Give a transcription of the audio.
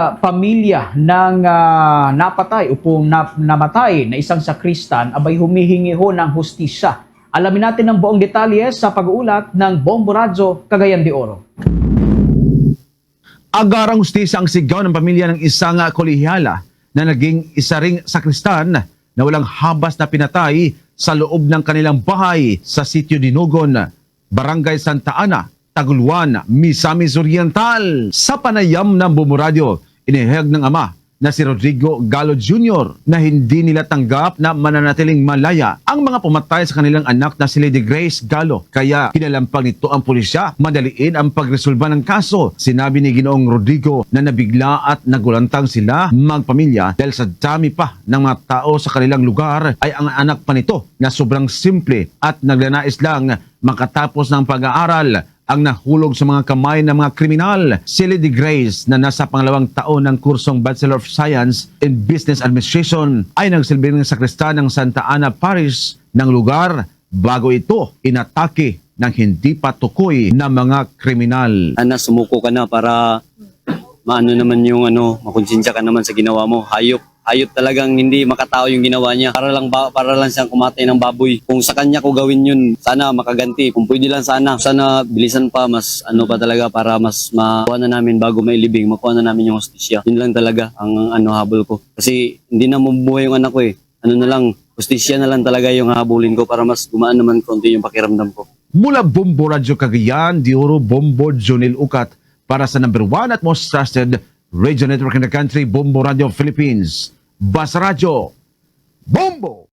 uh, pamilya ng ah, napatay o na, namatay na isang sakristan abay humihingi ho ng hustisya. Alamin natin ang buong detalye sa pag-uulat ng Bombo Radyo, Cagayan de Oro. Agarang hustisya ang sigaw ng pamilya ng isang uh, kolehiala na naging isa ring sakristan na walang habas na pinatay sa loob ng kanilang bahay sa sitio Dinugon, Barangay Santa Ana, Taguluan, Misamis Oriental. Sa panayam ng Bumuradyo, inihayag ng ama na si Rodrigo Galo Jr. na hindi nila tanggap na mananatiling malaya ang mga pumatay sa kanilang anak na si Lady Grace Galo. Kaya kinalampag nito ang pulisya, madaliin ang pagresolba ng kaso. Sinabi ni Ginoong Rodrigo na nabigla at nagulantang sila magpamilya dahil sa dami pa ng mga tao sa kanilang lugar ay ang anak pa nito na sobrang simple at naglanais lang makatapos ng pag-aaral ang nahulog sa mga kamay ng mga kriminal. Si Lady Grace na nasa pangalawang taon ng kursong Bachelor of Science in Business Administration ay nagsilbing ng sakristan ng Santa Ana Parish ng lugar bago ito inatake ng hindi pa tukoy na mga kriminal. Ana, sumuko ka na para maano naman yung ano, makonsensya ka naman sa ginawa mo. Hayop. Hayop talagang hindi makatao yung ginawa niya. Para lang ba, para lang siyang kumatay ng baboy. Kung sa kanya ko gawin yun, sana makaganti. Kung pwede lang sana, sana bilisan pa, mas ano pa talaga para mas makuha na namin bago mailibing, makuha na namin yung hostisya. Yun lang talaga ang ano habol ko. Kasi hindi na mabubuhay yung anak ko eh. Ano na lang, hostisya na lang talaga yung habulin ko para mas gumaan naman konti yung pakiramdam ko. Mula Bombo Radyo Cagayan, Dioro Bombo Jonil Ukat para sa number one at most trusted radio network in the country, Bombo Radio Philippines. Bas Radio, Bombo!